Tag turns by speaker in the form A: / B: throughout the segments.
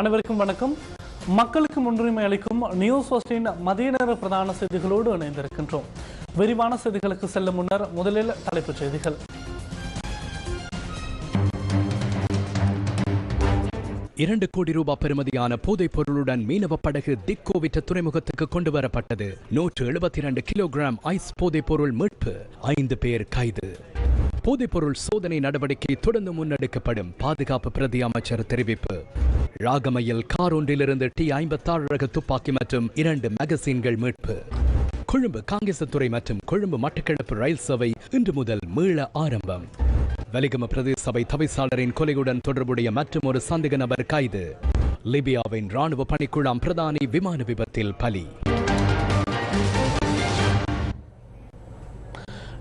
A: அனைவருக்கும் வணக்கம். மக்களுக்கு முன்னுரிமை அளிக்கும் நியூஸ் ஃபர்ஸ்டின் மதிய நேர பிரதான செய்திகளோடு இணைந்திருக்கின்றோம். விரிவான செய்திகளுக்கு செல்லும் முன்னர் முதலில் தலைப்புச் செய்திகள்.
B: இரண்டு கோடி ரூபாய் பெறுமதியான போதைப் பொருளுடன் மீனவ படகு திக்கோவிட்ட துறைமுகத்துக்கு கொண்டு வரப்பட்டது. நூற்று எழுபத்தி இரண்டு கிலோகிராம் ஐஸ் போதைப் பொருள் மீட்பு. ஐந்து பேர் கைது. போதைப்பொருள் சோதனை நடவடிக்கை தொடர்ந்து முன்னெடுக்கப்படும் பாதுகாப்பு பிரதி அமைச்சர் தெரிவிப்பு. ராகமையில் கார் ஒன்றிலிருந்து டி ஐம்பத்தாறு ரக துப்பாக்கி மற்றும் இரண்டு மேகசின்கள் மீட்பு. கொழும்பு காங்கேசத்துறை மற்றும் கொழும்பு மட்டக்களப்பு ரயில் சேவை இன்று முதல் மீள ஆரம்பம். வெலிகம பிரதேச சபை தவிசாளரின் கொலையுடன் தொடர்புடைய மற்றும் ஒரு சந்தேக நபர் கைது. லிபியாவின் ராணுவ பணிக்குழாம் பிரதானி விமான விபத்தில் பலி.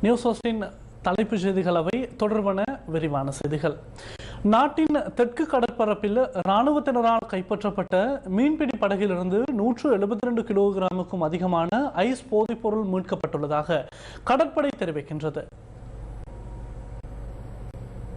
A: நியூஸ் ஃபர்ஸ்டின் தலைப்புச் செய்திகள் அவை. தொடர்பான விரிவான செய்திகள். நாட்டின் தெற்கு கடற்பரப்பில் இராணுவத்தினரால் கைப்பற்றப்பட்ட மீன்பிடி படகிலிருந்து நூற்று எழுபத்தி ரெண்டு கிலோகிராமுக்கும் அதிகமான ஐஸ் போதைப்பொருள் மீட்கப்பட்டுள்ளதாக கடற்படை தெரிவிக்கின்றது.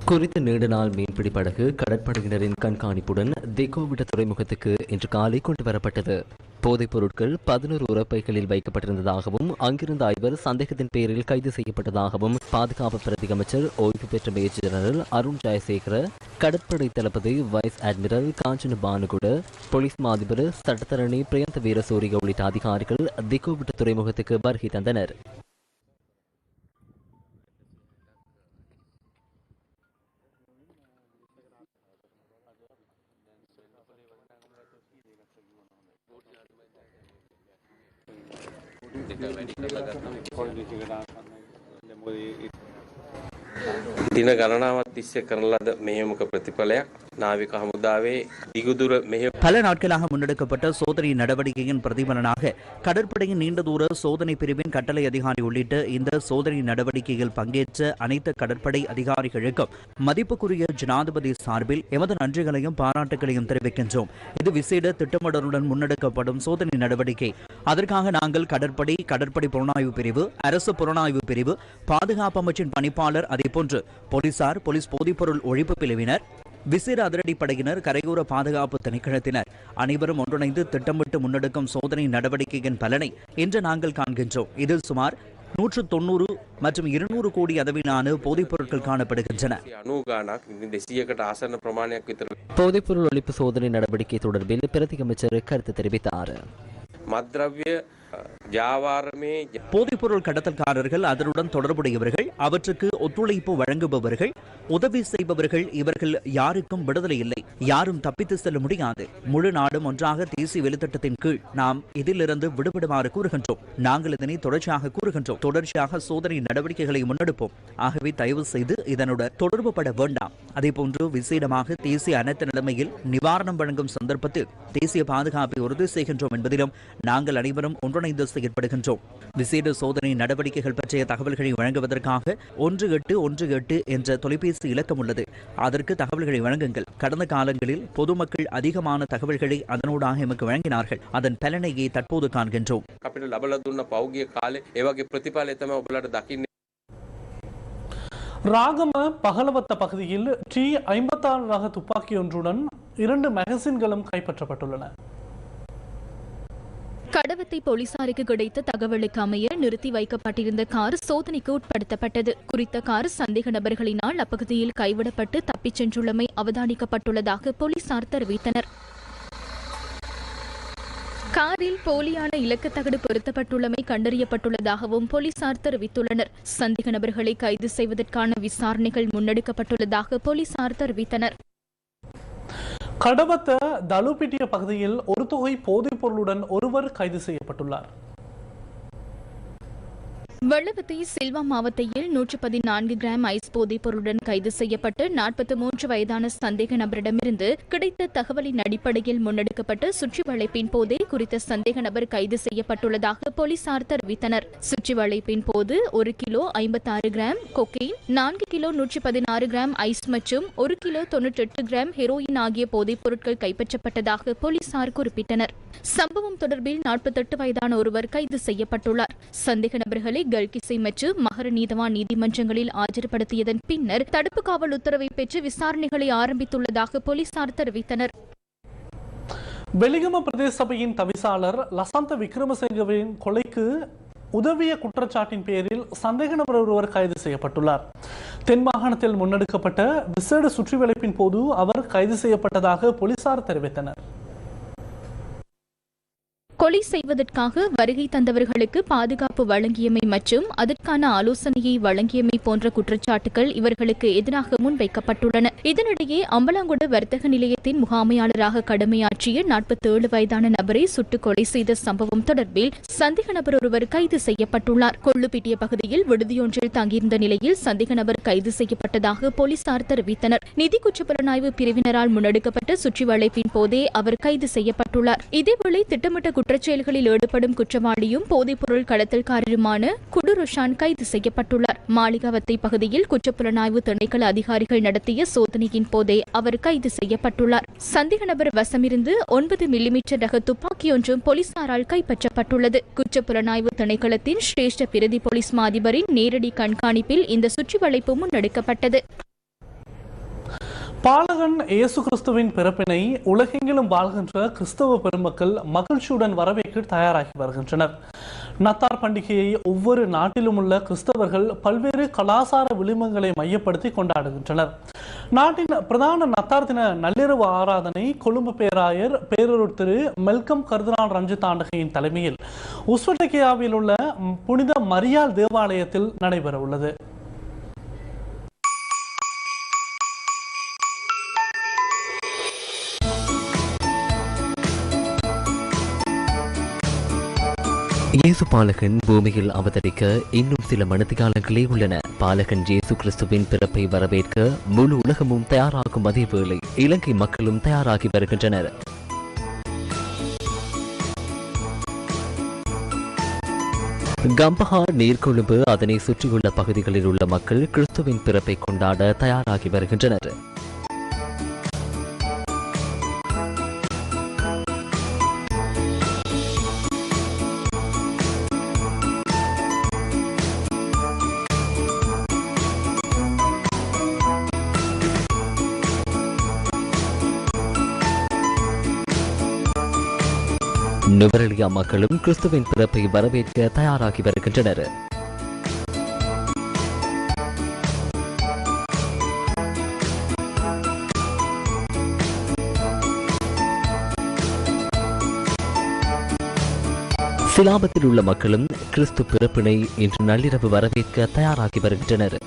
C: குறித்த நீண்ட நாள் மீன்பிடி படகு கடற்படையினரின் கண்காணிப்புடன் திகோவிட துறைமுகத்துக்கு இன்று காலை கொண்டு வரப்பட்டது. போதைப் பொருட்கள் பதினோரு உரப்பைகளில் வைக்கப்பட்டிருந்ததாகவும் அங்கிருந்த ஐவர் சந்தேகத்தின் பேரில் கைது செய்யப்பட்டதாகவும் பாதுகாப்பு பிரதி அமைச்சர் ஓய்வு பெற்ற மேஜர் ஜெனரல் அருண் ஜெயசேகர கடற்படை தளபதி vice admiral Kanchana Banagoda police மாதிபர் சட்டத்தரணி பிரியந்த வீரசூரிய உள்ளிட்ட அதிகாரிகள் திகோவிட்டு துறைமுகத்துக்கு வருகை தந்தனர்.
D: දින ගණනාවත් තිස්සේ කරන ලද මෙහෙයුමක ප්‍රතිඵලයක් නාවික හමුදාවේ දිගුදුර මෙහෙ
E: பல நாட்களாக முன்னெடுக்கப்பட்ட சோதனை நடவடிக்கையின் பிரதிபலனாக கடற்படையின் நீண்ட தூர சோதனை பிரிவின் கட்டளை அதிகாரி உள்ளிட்ட இந்த சோதனை நடவடிக்கையில் பங்கேற்ற அனைத்து கடற்படை அதிகாரிகளுக்கும் மதிப்புக்குரிய ஜனாதிபதி சார்பில் எமது நன்றிகளையும் பாராட்டுகளையும் தெரிவிக்கின்றோம் இது விசேட திட்டமிடலுடன் முன்னெடுக்கப்படும் சோதனை நடவடிக்கை அதற்காக நாங்கள் கடற்படை கடற்படை புலனாய்வு பிரிவு அரசு புலனாய்வு பிரிவு பாதுகாப்பு அமைச்சின் பணிப்பாளர் அதேபோன்று போலீசார் போலீஸ் போதைப்பொருள் ஒழிப்பு பிரிவினர் விசேட அதிரடிப்படையினர் கரையோர பாதுகாப்பு திணைக்களத்தினர். அனைவரும் ஒன்றிணைந்து திட்டமிட்டு முன்னெடுக்கும் சோதனை நடவடிக்கையின் பலனை இன்று நாங்கள் காண்கின்றோம். இதில் சுமார் நூற்று தொண்ணூறு மற்றும் இருநூறு கோடி அளவிலான போதைப் பொருட்கள் காணப்படுகின்றன.
C: போதைப்பொருள் ஒழிப்பு சோதனை நடவடிக்கை தொடர்பில் பிரதி அமைச்சர் கருத்து தெரிவித்தார்.
D: மத்ரவ்ய வியாபாரமே
E: போதைப்பொருள் கடத்தல்காரர்கள் அதனுடன் தொடர்புடையவர்கள் அவற்றுக்கு ஒத்துழைப்பு வழங்குபவர்கள் உதவி செய்பவர்கள் இவர்கள் யாருக்கும் விடுதலை இல்லை. யாரும் தப்பித்து செல்ல முடியாது. முழு நாடும் ஒன்றாக தேசிய வெளித்திட்டத்தின் கீழ் நாம் இதிலிருந்து விடுபடுமாறு கூறுகின்றோம். நாங்கள் இதனை தொடர்ச்சியாக கூறுகின்றோம். தொடர்ச்சியாக சோதனை நடவடிக்கைகளை முன்னெடுப்போம். ஆகவே தயவு செய்து இதனோட தொடர்புபட வேண்டாம் வேண்டாம். அதேபோன்று விசேடமாக தேசிய அனைத்து நிலைமையில் நிவாரணம் வழங்கும் சந்தர்ப்பத்தில் தேசிய பாதுகாப்பை உறுதி செய்கின்றோம் என்பதிலும் நாங்கள் அனைவரும் ஒன்றிணைந்து ஏற்படுகின்றோம். விசேட சோதனை நடவடிக்கைகள் பற்றிய தகவல்களை வழங்குவதற்காக ஒன்று எட்டு ஒன்று எட்டு என்ற தொலைபேசி இலக்கம் உள்ளது. அதற்கு தகவல்களை வழங்குங்கள். கடந்த காலங்களில் பொதுமக்கள் அதிகமான தகவல்களை அதனூடாக எமக்கு வழங்கினார்கள். அதன் பலனையே தற்போது காண்கின்றோம்.
A: ராகம பகலவத்த பகுதியில் டி ஐம்பத்தாறு ரக துப்பாக்கியொன்றுடன் இரண்டு மேகசின்களும் கைப்பற்றப்பட்டுள்ளன.
F: கடவத்தை போலீசாருக்கு கிடைத்த தகவலுக்கு அமைய நிறுத்தி வைக்கப்பட்டிருந்த கார் சோதனைக்கு உட்படுத்தப்பட்டது. குறித்த கார் சந்தேக நபர்களினால் அப்பகுதியில் கைவிடப்பட்டு தப்பிச் சென்றுள்ளமை அவதானிக்கப்பட்டுள்ளதாக போலீசார் தெரிவித்தனர். காரில் போலியான இலக்கத்தகடு பொருத்தப்பட்டுள்ளமை கண்டறியப்பட்டுள்ளதாகவும் போலீசார் தெரிவித்துள்ளனர். சந்தேக நபர்களை கைது செய்வதற்கான விசாரணைகள் முன்னெடுக்கப்பட்டுள்ளதாக போலீசார் தெரிவித்தனர்.
A: கடவத்த தலுப்பிட்டிய பகுதியில் ஒரு தொகை போதைப் பொருளுடன் ஒருவர் கைது செய்யப்பட்டுள்ளார்.
F: வெள்ளவத்தை செல்வா மாவட்டத்தில் நூற்று பதினான்கு கிராம் ஐஸ் போதைப் பொருளுடன் கைது செய்யப்பட்டு நாற்பத்தி மூன்று வயதான சந்தேக நபரிடமிருந்து கிடைத்த தகவலின் அடிப்படையில் முன்னெடுக்கப்பட்ட சுற்றி வளைப்பின் போதே குறித்த சந்தேக நபர் கைது செய்யப்பட்டுள்ளதாக போலீசார் தெரிவித்தனர். சுற்றி வளைப்பின் போது ஒரு கிலோ ஐம்பத்தாறு கிராம் கொக்கெயின் நான்கு கிலோ நூற்றி பதினாறு கிராம் ஐஸ் மற்றும் ஒரு கிலோ தொன்னூற்றி எட்டு கிராம் ஹெரோயின் ஆகிய போதைப் பொருட்கள் கைப்பற்றப்பட்டதாக போலீசார் குறிப்பிட்டனர். சம்பவம் தொடர்பில் நாற்பத்தெட்டு வயதான ஒருவர் கைது செய்யப்பட்டுள்ளார். சந்தேக நபர்களை கல்கிசை மற்றும் மகர நீதவான் நீதிமன்றங்களில் ஆஜர்படுத்தியதன் பின்னர் தடுப்பு காவல் உத்தரவை பெற்று விசாரணைகளை ஆரம்பித்துள்ளதாக போலீசார் தெரிவித்தனர்.
A: வெலிகம பிரதேச சபையின் தவிசாளர் லசந்த விக்ரமசிங்கவின் கொலைக்கு உதவிய குற்றச்சாட்டின் பேரில் சந்தேக நபர் ஒருவர் கைது செய்யப்பட்டுள்ளார். தென் மாகாணத்தில் முன்னெடுக்கப்பட்ட விசேட சுற்றிவளைப்பின் போது அவர் கைது செய்யப்பட்டதாக போலீசார் தெரிவித்தனர்.
F: கொலை செய்வதற்காக வருகை தந்தவர்களுக்கு பாதுகாப்பு வழங்கியமை மற்றும் அதற்கான ஆலோசனையை வழங்கியமை போன்ற குற்றச்சாட்டுகள் இவர்களுக்கு எதிராக முன்வைக்கப்பட்டுள்ளன. இதனிடையே அம்பலாங்குட வர்த்தக நிலையத்தின் முகாமையாளராக கடமையாற்றிய நாற்பத்தி ஏழு வயதான நபரை சுட்டுக் கொலை செய்த சம்பவம் தொடர்பில் சந்தேக நபர் ஒருவர் கைது செய்யப்பட்டுள்ளார். கொள்ளுப்பிட்டிய பகுதியில் விடுதியொன்றில் தங்கியிருந்த நிலையில் சந்தேக நபர் கைது செய்யப்பட்டதாக போலீசார் தெரிவித்தனர். நிதி குற்றப்புலனாய்வு பிரிவினரால் முன்னெடுக்கப்பட்ட சுற்றி வளைப்பின் போதே அவர் கைது செய்யப்பட்டுள்ளார். இதேவேளை திட்டமிட்ட குற்றச்செயல்களில் ஈடுபடும் குற்றவாளியும் போதைப்பொருள் கடத்தல்காரருமான குடு ருஷான் கைது செய்யப்பட்டுள்ளார். மாளிகாவத்தை பகுதியில் குற்றப்புலனாய்வு திணைக்கள அதிகாரிகள் நடத்திய சோதனையின் போதே அவர் கைது செய்யப்பட்டுள்ளார். சந்தேக நபர் வசமிருந்து ஒன்பது மில்லிமீட்டர் ரக துப்பாக்கியொன்றும் போலீசாரால் கைப்பற்றப்பட்டுள்ளது. குற்றப்புலனாய்வு திணைக்களத்தின் சிரேஷ்ட பிரதி போலீஸ் மாதிபரின் நேரடி கண்காணிப்பில் இந்த சுற்றிவளைப்பு முன்னெடுக்கப்பட்டது.
A: பாலகன் இயேசு கிறிஸ்துவின் பிறப்பினை உலகெங்கிலும் வாழ்கின்ற கிறிஸ்தவ பெருமக்கள் மகிழ்ச்சியுடன் வரவேற்க தயாராகி வருகின்றனர். நத்தார் பண்டிகையை ஒவ்வொரு நாட்டிலும் உள்ள கிறிஸ்தவர்கள் பல்வேறு கலாசார விளிம்பங்களை மையப்படுத்தி கொண்டாடுகின்றனர். நாட்டின் பிரதான நத்தார் தின நள்ளிரவு ஆராதனை கொழும்பு பேராயர் பேரூர் திரு மெல்கம் கர்தினால் ரஞ்சித் ஆண்டகையின் தலைமையில் உஸ்வட்டகியாவில் உள்ள புனித மரியாள் தேவாலயத்தில் நடைபெற உள்ளது
C: இயேசு பாலகன் பூமியில் அவதரிக்க இன்னும் சில மனதிகாலங்களே உள்ளன. பாலகன் இயேசு கிறிஸ்துவின் பிறப்பை வரவேற்க முழு உலகமும் தயாராகும் அதே வேளை இலங்கை மக்களும் தயாராகி வருகின்றனர். கம்பஹா நீர்கொழும்பு அதனை சுற்றியுள்ள பகுதிகளில் உள்ள மக்கள் கிறிஸ்துவின் பிறப்பை கொண்டாட தயாராகி வருகின்றனர். நுவரெலியா மக்களும் கிறிஸ்துவின் பிறப்பை வரவேற்க தயாராகி வருகின்றனர். சிலாபத்தில் உள்ள மக்களும் கிறிஸ்து பிறப்பினை இன்று நள்ளிரவு வரவேற்க தயாராகி வருகின்றனர்.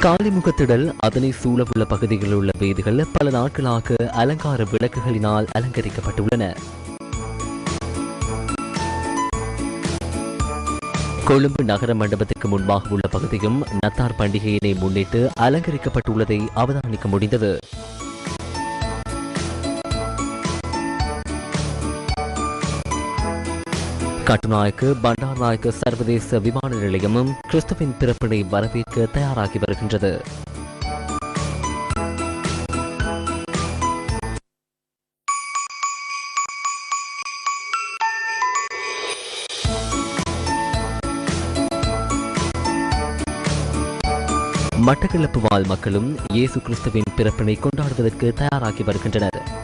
C: காலிமுகத்திடல் அதனை சூழவுள்ள பகுதிகளில் உள்ள வீதிகள் பல நாட்களாக அலங்கார விளக்குகளினால் அலங்கரிக்கப்பட்டுள்ளன. கொழும்பு நகர மண்டபத்துக்கு முன்பாக உள்ள பகுதியும் நத்தார் பண்டிகையினை முன்னிட்டு அலங்கரிக்கப்பட்டுள்ளதை அவதானிக்க முடிந்தது. கட்டுநாயக்கு பண்டார்நாயக்கு சர்வதேச விமான நிலையமும் கிறிஸ்துவின் பிறப்பினை வரவேற்க தயாராகி வருகின்றது. மட்டக்களப்பு வாழ் மக்களும் இயேசு கிறிஸ்துவின் பிறப்பினை கொண்டாடுவதற்கு தயாராகி வருகின்றனர்.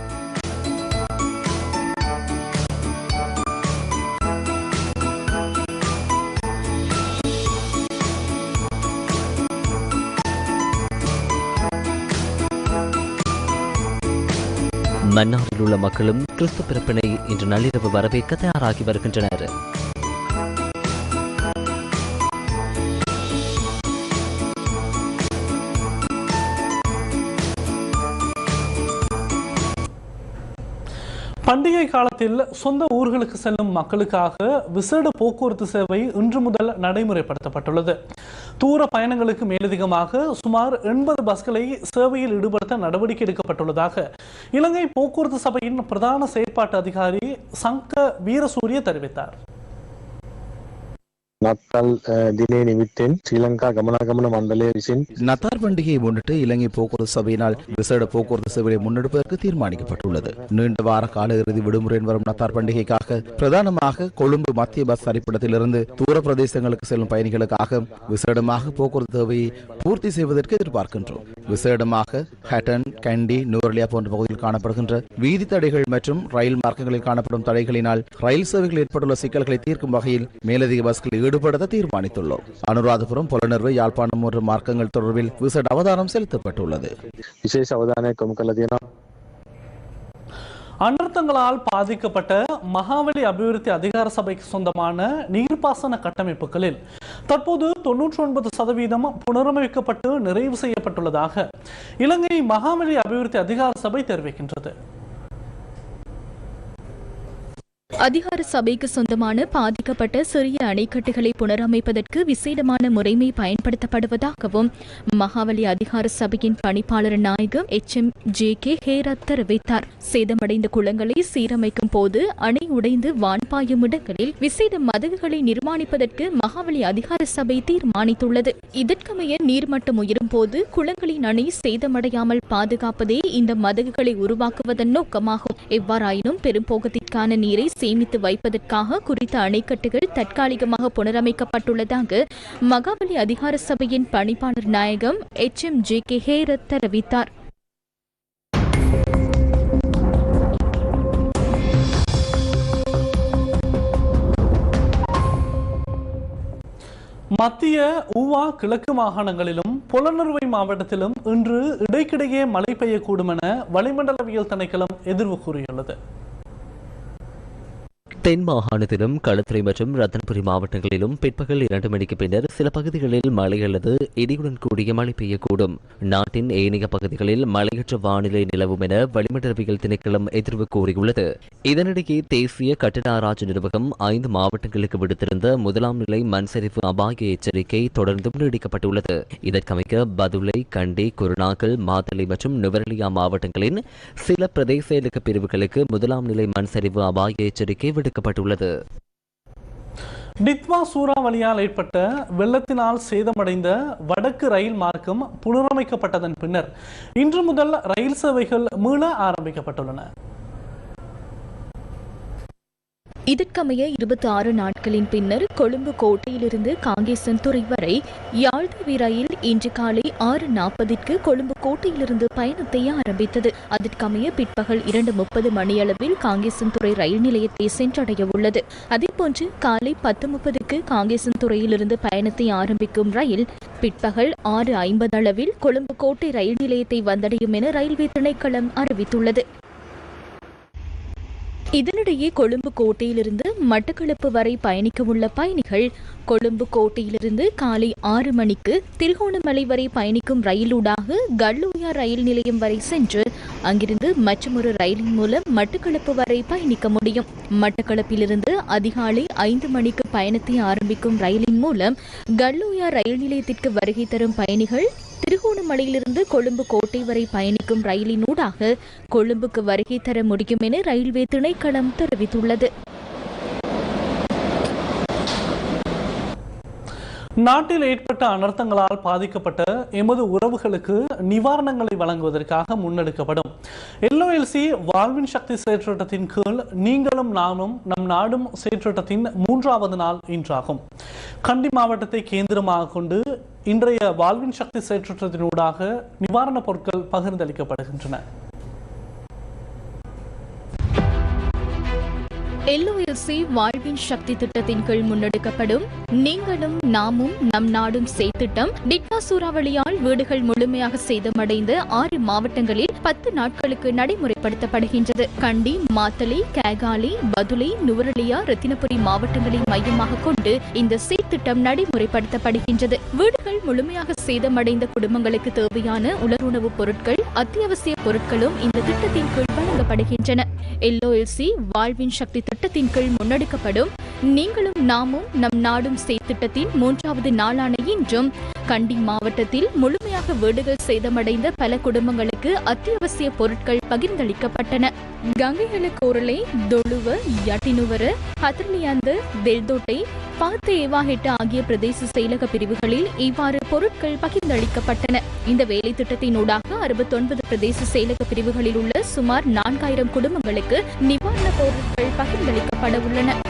C: மன்னாரில் உள்ள மக்களும் கிறிஸ்து பிறப்பினை இன்று நள்ளிரவு வரவேற்க தயாராகி வருகின்றனர்.
A: பண்டிகை காலத்தில் சொந்த ஊர்களுக்கு செல்லும் மக்களுக்காக விசேட போக்குவரத்து சேவை இன்று முதல் நடைமுறைப்படுத்தப்பட்டுள்ளது. தூர பயணங்களுக்கு மேலதிகமாக சுமார் எண்பது பஸ்களை சேவையில் ஈடுபடுத்த நடவடிக்கை எடுக்கப்பட்டுள்ளதாக இலங்கை போக்குவரத்து சபையின் பிரதான செயற்பாட்டு அதிகாரி சங்க வீரசூரிய தெரிவித்தார்.
G: නත්තල් අ, දිනේ නිමිත්තෙන් ශ්‍රී ලංකා ගමනාගමන මණ්ඩලය විසින්
H: நத்தார் பண்டிகையை முன்னிட்டு இலங்கை போக்குவரத்து சபையினால் விசேட போக்குவரத்து சேவையை முன்னெடுப்பதற்கு தீர்மானிக்கப்பட்டுள்ளது நீண்ட வார கால இறுதி விடுமுறையின் வரும் நத்தார் பண்டிகைக்காக பிரதானமாக கொழும்பு மத்திய பஸ் தரிப்பிடத்திலிருந்து தூர பிரதேசங்களுக்கு செல்லும் பயணிகளுக்காக விசேடமாக போக்குவரத்து தேவையை பூர்த்தி செய்வதற்கு எதிர்பார்க்கின்றோம் விசேடமாக ஹட்டன் கண்டி நூரலியா போன்ற பகுதியில் காணப்படுகின்ற வீதி தடைகள் மற்றும் ரயில் மார்க்கங்களில் காணப்படும் தடைகளினால் ரயில் சேவைகளில் ஏற்பட்டுள்ள சிக்கல்களை தீர்க்கும் வகையில் மேலதிக பஸ்களில் ஈடுபடுத்த தீர்மானித்துள்ளோம். அனுராதபுரம் புலனர்வு யாழ்ப்பாணம் போன்ற மார்க்கங்கள் தொடர்பில் விசேட அவதானம் செலுத்தப்பட்டுள்ளது.
G: விசேஷ அவதான
A: அனர்த்தங்களால் பாதிக்கப்பட்ட மகாவலி அபிவிருத்தி அதிகார சபைக்கு சொந்தமான நீர்ப்பாசன கட்டமைப்புகளில் தற்போது தொன்னூற்றி ஒன்பது சதவீதம் புனரமைக்கப்பட்டு நிறைவு செய்யப்பட்டுள்ளதாக இலங்கை மகாவலி அபிவிருத்தி அதிகார சபை தெரிவிக்கின்றது.
F: அதிகார சபைக்கு சொந்தமான பாதிக்கப்பட்ட சிறிய அணைக்கட்டுகளை புனரமைப்பதற்கு விசேடமான முறைமை பயன்படுத்தப்படுவதாகவும் மகாவலி அதிகார சபையின் பணிப்பாளர் நாயகம் H M J K Herath தெரிவித்தார். சேதமடைந்த குளங்களை சீரமைக்கும் போது அணை உடைந்து வான்பாயும் இடங்களில் விசேட மதகுகளை நிர்மாணிப்பதற்கு மகாவலி அதிகார சபை தீர்மானித்துள்ளது. இதற்கமைய நீர்மட்டம் உயரும் போது குளங்களின் அணை சேதமடையாமல் பாதுகாப்பதே இந்த மதகுகளை உருவாக்குவதன் நோக்கமாகும். எவ்வாறாயினும் பெரும்போகத்திற்கான நீரை சேமித்து வைப்பதற்காக குறித்த அணைக்கட்டுகள் தற்காலிகமாக புனரமைக்கப்பட்டுள்ளதாக மகாபலி அதிகார சபையின் பணிப்பாளர் நாயகம் H M J K Herath தெரிவித்தார்.
A: மத்திய ஊவா கிழக்கு மாகாணங்களிலும் புலனறுவை மாவட்டத்திலும் இன்று இடைக்கிடையே மழை பெய்யக்கூடும் என வளிமண்டலவியல் திணைக்களம் எதிர்வு கூறியுள்ளது.
C: தென் மாகாணத்திலும் களத்துறை மற்றும் ரத்தனபுரி மாவட்டங்களிலும் பிற்பகல் இரண்டு மணிக்கு பின்னர் சில பகுதிகளில் மழை அல்லது இடியுடன் கூடிய மழை பெய்யக்கூடும். நாட்டின் ஏனைய பகுதிகளில் மழையற்ற வானிலை நிலவும் என வளிமண்டலவியல் திணைக்களம் எதிர்வு கூறியுள்ளது. இதனிடையே தேசிய கட்டட ஆராய்ச்சி நிர்வாகம் ஐந்து மாவட்டங்களுக்கு விடுத்திருந்த முதலாம் நிலை மண்சரிவு அபாய எச்சரிக்கை தொடர்ந்தும் நீடிக்கப்பட்டுள்ளது. இதற்கமைக்க பதுளை கண்டி குருநாகல் மாத்தளை மற்றும் நுவரலியா மாவட்டங்களின் சில பிரதேச இலக்கு பிரிவுகளுக்கு முதலாம் நிலை மண்சரிவு அபாய எச்சரிக்கை விடுக்கப்பட்டுள்ளது
A: டித்வா சூறாவளியால் ஏற்பட்ட வெள்ளத்தினால் சேதமடைந்த வடக்கு ரயில் மார்க்கம் புனரமைக்கப்பட்டதன் பின்னர் இன்று முதல் ரயில் சேவைகள் மீள ஆரம்பிக்கப்பட்டுள்ளன.
F: இதற்கமைய இருபத்தி ஆறு நாட்களின் பின்னர் கொழும்பு கோட்டையிலிருந்து காங்கேசன்துறை வரை யாழ்தவி ரயில் இன்று காலை ஆறு நாற்பதிற்கு கொழும்பு கோட்டையிலிருந்து பயணத்தை ஆரம்பித்தது. அதற்கமைய பிற்பகல் இரண்டு முப்பது மணியளவில் காங்கேசன்துறை ரயில் நிலையத்தை சென்றடைய உள்ளது அதேபோன்று காலை பத்து முப்பதுக்கு காங்கேசன்துறையிலிருந்து பயணத்தை ஆரம்பிக்கும் ரயில் பிற்பகல் ஆறு ஐம்பது அளவில் கொழும்பு கோட்டை ரயில் நிலையத்தை வந்தடையும் என ரயில்வே திணைக்களம் அறிவித்துள்ளது. இதனிடையே கொழும்பு கோட்டையிலிருந்து மட்டக்களப்பு வரை பயணிக்க உள்ள பயணிகள் கொழும்பு கோட்டையிலிருந்து காலை ஆறு மணிக்கு திருகோணமலை வரை பயணிக்கும் ரயிலூடாக கல்லூயா ரயில் நிலையம் வரை சென்று அங்கிருந்து மற்றொரு ரயிலின் மூலம் மட்டக்களப்பு வரை பயணிக்க முடியும். மட்டக்களப்பிலிருந்து அதிகாலை ஐந்து மணிக்கு பயணத்தை ஆரம்பிக்கும் ரயிலின் மூலம் கல்லூயா ரயில் நிலையத்திற்கு வருகை தரும் பயணிகள் திருகோணமலையிலிருந்து கொழும்பு கோட்டை வரை பயணிக்கும் ரயிலின் ஊடாக கொழும்புக்கு வருகை தர முடியும் என ரயில்வே திணைக்களம் தெரிவித்துள்ளது.
A: நாட்டில் ஏற்பட்ட அனர்த்தங்களால் பாதிக்கப்பட்ட எமது உறவுகளுக்கு நிவாரணங்களை வழங்குவதற்காக முன்னெடுக்கப்படும். எல்ஓஎல்சி வாழ்வின் சக்தி செயற்றிட்டத்தின் கீழ் நீங்களும் நானும் நம் நாடும் செயற்றிட்டத்தின் மூன்றாவது நாள் இன்றாகும். கண்டி மாவட்டத்தை கேந்திரமாக கொண்டு இன்றைய வாழ்வின் சக்தி செயற்றிட்டத்தினூடாக நிவாரணப் பொருட்கள் பகிர்ந்தளிக்கப்படுகின்றன.
F: எல்ஓஎல்சி வாழ்வின் சக்தி திட்டத்தின் கீழ் முன்னெடுக்கப்படும் நீங்களும் நாமும் நம் நாடும் செய்திட்டம் டிட்வா சூறாவளியால் வீடுகள் முழுமையாக சேதமடைந்த ஆறு மாவட்டங்களில் பத்து நாட்களுக்கு நடைமுறைப்படுத்தப்படுகின்றது. கண்டி மாத்தளை கேகாலி பதுளை நுவரலியா ரத்தினபுரி மாவட்டங்களை மையமாக கொண்டு இந்த செய்திட்டம் நடைமுறைப்படுத்தப்படுகின்றது. வீடுகள் முழுமையாக சேதமடைந்த குடும்பங்களுக்கு தேவையான உலருணவுப் பொருட்கள் அத்தியாவசிய பொருட்களும் இந்த திட்டத்தின் கீழ் வழங்கப்படுகின்றன. எல்ஓஎல்சி வாழ்வின் சக்தி திட்டத்தின் கீழ் முன்னெடுக்கப்படும். நீங்களும் நாமும் நம் நாடும் திட்டத்தின் மூன்றாவது நாளான இன்றும் கண்டி மாவட்டத்தில் முழுமையாக வீடுகள் சேதமடைந்த பல குடும்பங்களுக்கு அத்தியாவசிய பொருட்கள் பகிர்ந்தளிக்கப்பட்டன. கங்கைகள கோரலை தொழுவ யட்டினுவர ஹத்ரலியாந்து தெல்தோட்டை பாத்து ஏவாஹெட்டு ஆகிய பிரதேச செயலக பிரிவுகளில் இவ்வாறு பொருட்கள் பகிர்ந்தளிக்கப்பட்டன. இந்த வேலை திட்டத்தினூடாக அறுபத்தொன்பது பிரதேச செயலக பிரிவுகளில் உள்ள சுமார் நான்காயிரம் குடும்பங்களுக்கு நிவாரணப் பொருட்கள் பகிர்ந்தளிக்கப்பட உள்ளன.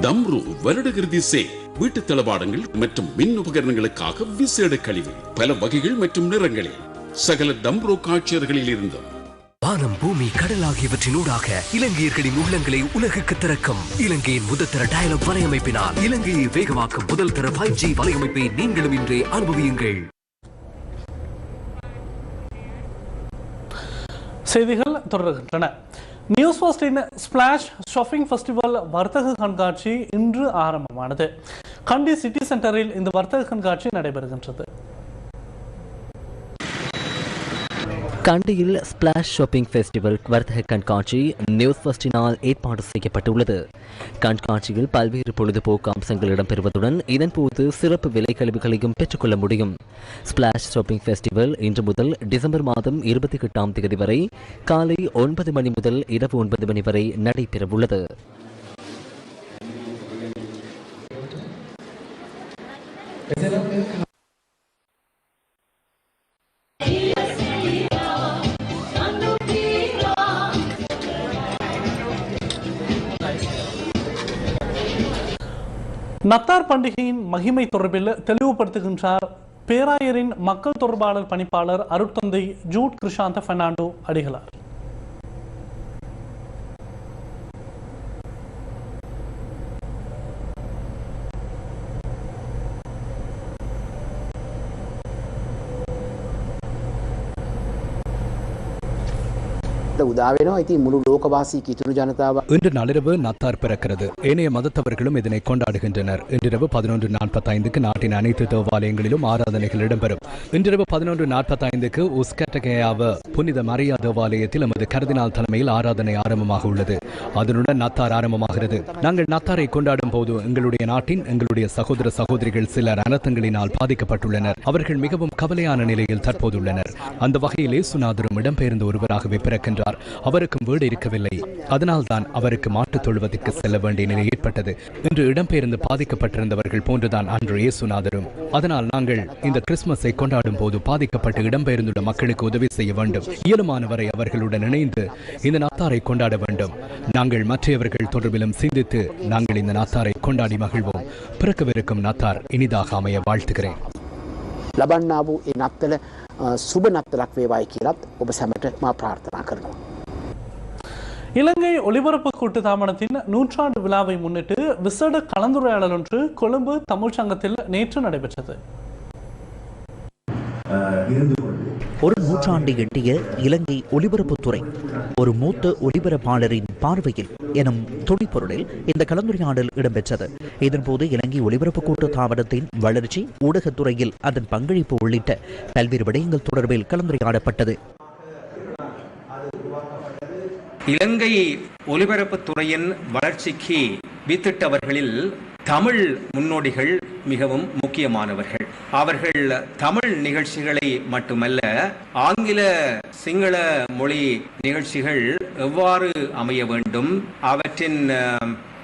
I: தம்ரு வருடகிருதி சே வீட்டு தளபாடங்கள் மற்றும் மின் உபகரணங்களுக்காக விசேட கழிவு பல வகைகள் மற்றும் நிறங்களில் சகல தம்ரோ காட்சியர்களில் இருந்தும்.
J: வானம் பூமி கடல் ஆகியவற்றினூடாக இலங்கையர்களின் உள்ளங்களை உலகுக்கு திறக்கும். இலங்கையின் முதற்தர டயலாக் வலையமைப்பினால் இலங்கையை வேகமாக்கும் முதல் தர ஃபைவ் ஜி வலையமைப்பை நீங்களும் இன்றே அனுபவியுங்கள்.
A: செய்திகள் தொடர்கின்றன. நியூஸ் ஃபர்ஸ்டின் ஸ்பிளாஷ் ஷாப்பிங் ஃபெஸ்டிவல் வர்த்தக கண்காட்சி இன்று ஆரம்பமானது. கண்டி சிட்டி சென்டரில் இந்த வர்த்தக கண்காட்சி நடைபெறுகின்றது.
C: கண்டியில் ஸ்பிளாஷ் ஷாப்பிங் ஃபெஸ்டிவல் வர்த்தக கண்காட்சி நியூஸ் ஃபர்ஸ்டினால் ஏற்பாடு செய்யப்பட்டுள்ளது. கண்காட்சியில் பல்வேறு பொழுதுபோக்கு அம்சங்கள் இடம்பெறுவதுடன் இதன்போது சிறப்பு விலை கழிவுகளையும் பெற்றுக்கொள்ள முடியும். ஸ்பிளாஷ் ஷாப்பிங் ஃபெஸ்டிவல் இன்று முதல் டிசம்பர் மாதம் இருபத்தி எட்டாம் தேதி வரை காலை ஒன்பது மணி முதல் இரவு ஒன்பது மணி வரை நடைபெறவுள்ளது.
A: நத்தார் பண்டிகையின் மகிமை தொடர்பில் தெளிவுபடுத்துகின்றார் பேராயரின் மக்கள் தொடர்பாளர் பணிப்பாளர் அருட்தந்தை ஜூட் கிருஷாந்த பெர்னாண்டோ அடிகளார்.
B: இன்று நள்ளிரவு நத்தார் பிறக்கிறது. ஏனைய மதத்தவர்களும் இதனை கொண்டாடுகின்றனர். இன்றிரவு பதினொன்று நாற்பத்தைந்துக்கு நாட்டின் அனைத்து தேவாலயங்களிலும் ஆராதனைகள் இடம்பெறும். இன்றிரவு பதினொன்று நாற்பத்தைந்துக்கு உஸ்கட்டகேயாவ புனித மரியா தேவாலயத்தில் எமது கருதினால் தலைமையில் ஆராதனை ஆரம்பமாக உள்ளது. அதனுடன் நத்தார் ஆரம்பமாகிறது. நாங்கள் நத்தாரை கொண்டாடும் போது எங்களுடைய நாட்டின் எங்களுடைய சகோதர சகோதரிகள் சிலர் அனர்த்தங்களினால் பாதிக்கப்பட்டுள்ளனர். அவர்கள் மிகவும் கவலையான நிலையில் தற்போதுள்ளனர். அந்த வகையிலே சுனாதரும் இடம்பெயர்ந்த ஒருவராகவே பிறக்கின்றார். அவருக்கும் வீடு இருக்கவில்லை அதனால்தான் அவருக்கு மாட்டுத் தொழுவதற்கு செல்ல வேண்டிய நிலை ஏற்பட்டது இன்று இடம்பெயர்ந்து பாதிக்கப்பட்டிருந்தவர்கள் போன்றுதான் அன்று இயேசுநாதரும் அதனால் நாங்கள் இந்த கிறிஸ்துமஸை கொண்டாடும் போது பாதிக்கப்பட்டு இடம்பெயர்ந்துள்ள மக்களுக்கு உதவி செய்ய வேண்டும் இயலுமானவரை அவர்களுடன் இணைந்து இந்த நாத்தாரை கொண்டாட வேண்டும் நாங்கள் மற்றவர்கள் தொடர்பிலும் சிந்தித்து நாங்கள் இந்த நாத்தாரை கொண்டாடி மகிழ்வோம் பிறக்கவிருக்கும் நாத்தார் இனிதாக அமைய வாழ்த்துகிறேன்
K: ලබන්නා වූ ඒ නත්තල සුබ නත්තලක් වේවායි කියලත් ඔබ සැමට මා ප්‍රාර්ථනා කරනවා.
A: இலங்கை ஒலிபரப்பு கூட்டு தாமனத்தின் நூற்றாண்டு விழாவை முன்னிட்டு விசேட கலந்துரையாடல் ஒன்று கொழும்பு தமிழ்ச் சங்கத்தில் நேற்று நடைபெற்றது
E: ஒரு நூற்றாண்டை எட்டிய இலங்கை ஒலிபரப்புத்துறை ஒரு மூத்த ஒலிபரப்பாளரின் பார்வையில் எனும் துணிப்பொருளில் இந்த கலந்துரையாடல் இடம்பெற்றது. இதன்போது இலங்கை ஒலிபரப்பு கூட்டு தாவரத்தின் வளர்ச்சி ஊடகத்துறையில் அதன் பங்களிப்பு உள்ளிட்ட பல்வேறு விடயங்கள் தொடர்பில் கலந்துரையாடப்பட்டது.
L: இலங்கை ஒலிபரப்புத் துறையின் வளர்ச்சிக்கு வித்திட்டவர்களில் தமிழ் முன்னோடிகள் மிகவும் முக்கியமானவர்கள். அவர்கள் தமிழ் நிகழ்ச்சிகளை மட்டுமல்ல ஆங்கில சிங்கள மொழி நிகழ்ச்சிகள் எவ்வாறு அமைய வேண்டும் அவற்றின்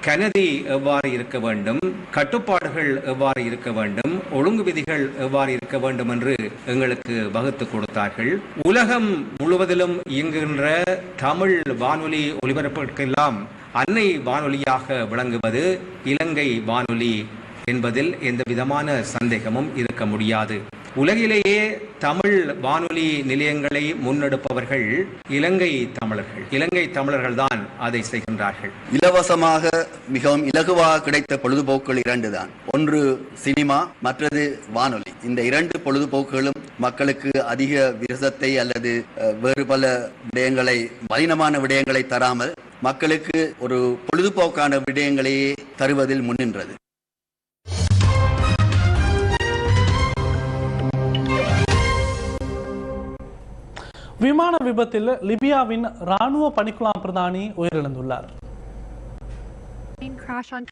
L: கனதி எவ்வாறு இருக்க வேண்டும் கட்டுப்பாடுகள் எவ்வாறு இருக்க வேண்டும் ஒழுங்கு விதிகள் எவ்வாறு இருக்க வேண்டும் என்று எங்களுக்கு வகுத்து கொடுத்தார்கள். உலகம் முழுவதிலும் இயங்குகின்ற தமிழ் வானொலி ஒலிபரப்புக்கெல்லாம் அன்னை வானொலியாக விளங்குவது இலங்கை வானொலி என்பதில் எந்த விதமான சந்தேகமும் இருக்க முடியாது. உலகிலேயே தமிழ் வானொலி நிலையங்களை முன்னெடுப்பவர்கள் இலங்கை தமிழர்கள். இலங்கை தமிழர்கள் தான் அதை செய்கின்றார்கள்.
M: இலவசமாக மிகவும் இலகுவாக கிடைத்த பொழுதுபோக்குகள் இரண்டு தான். ஒன்று சினிமா மற்றது வானொலி. இந்த இரண்டு பொழுதுபோக்குகளும் மக்களுக்கு அதிக விரசத்தை அல்லது வேறு பல விடயங்களை மலினமான விடயங்களை தராமல் மக்களுக்கு ஒரு பொழுதுபோக்கான விடயங்களையே தருவதில் முன்னின்றது.
A: விமான விபத்தில் லிபியாவின் ராணுவ பணிக்குழாம் பிரதானி உயிரிழந்துள்ளார்.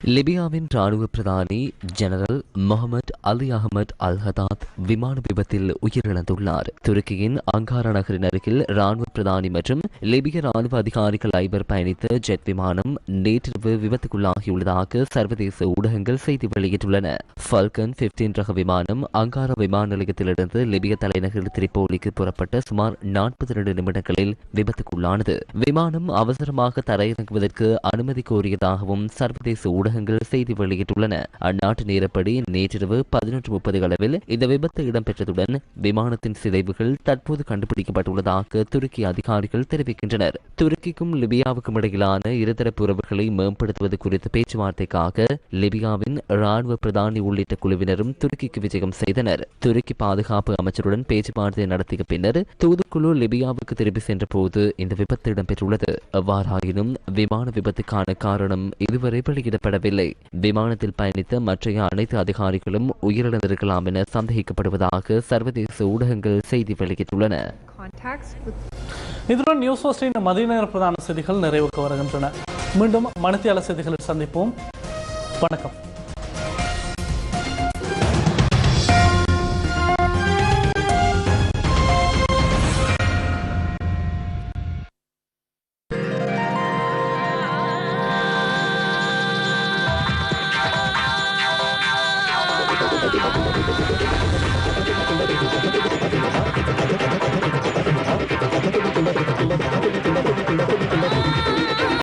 C: லிபியாவின் ராணுவ பிரதானி general Mohammed Ali Ahmed al Haddad விமான விபத்தில் உயிரிழந்துள்ளார். துருக்கியின் அங்காரா நகரின் அருகில் ராணுவ பிரதானி மற்றும் லிபிய ராணுவ அதிகாரிகள் ஐவர் பயணித்த ஜெட் விமானம் நேற்றிரவு விபத்துக்குள்ளாகியுள்ளதாக சர்வதேச ஊடகங்கள் செய்தி வெளியிட்டுள்ளன. ஃபல்கன் 15 ரக விமானம் அங்காரா விமான நிலையத்திலிருந்து லிபிய தலைநகர் திரிப்போலிக்கு புறப்பட்ட சுமார் நாற்பத்தி இரண்டு நிமிடங்களில் விபத்துக்குள்ளானது. விமானம் அவசரமாக தரையிறங்குவதற்கு அனுமதி கோரியதாகவும் சர்வ சர்வதேச ஊடகங்கள் செய்தி வெளியிட்டுள்ளன. அந்நாட்டு நேரப்படி நேற்றிரவு பதினொன்று முப்பது அளவில் இந்த விபத்து இடம்பெற்றதுடன் விமானத்தின் சிதைவுகள் தற்போது கண்டுபிடிக்கப்பட்டுள்ளதாக துருக்கி அதிகாரிகள் தெரிவிக்கின்றனர். துருக்கிக்கும் லிபியாவுக்கும் இடையிலான இருதரப்பு உறவுகளை மேம்படுத்துவது குறித்த பேச்சுவார்த்தைக்காக லிபியாவின் ராணுவ பிரதானி உள்ளிட்ட குழுவினரும் துருக்கிக்கு விஜயம் செய்தனர். துருக்கி பாதுகாப்பு அமைச்சருடன் பேச்சுவார்த்தை நடத்திய பின்னர் தூதுக்குழு லிபியாவுக்கு திரும்பி சென்ற போது இந்த விபத்து இடம்பெற்றுள்ளது. எவ்வாறாயினும் விமான விபத்துக்கான காரணம் இதுவரை வெளியிடப்படவில்லை விமானத்தில் பயணித்த மற்றைய அனைத்து அதிகாரிகளும் உயிரிழந்திருக்கலாம் என சந்தேகிக்கப்படுவதாக சர்வதேச ஊடகங்கள் செய்தி வெளியிட்டுள்ளன.
A: இதுடன் நியூஸ் ஹோஸ்டின் மதிய நேர பிரதான செய்திகள் நிறைவுக்கு வருகின்றன. மீண்டும் மணித்தியால செய்திகளில் சந்திப்போம். வணக்கம்.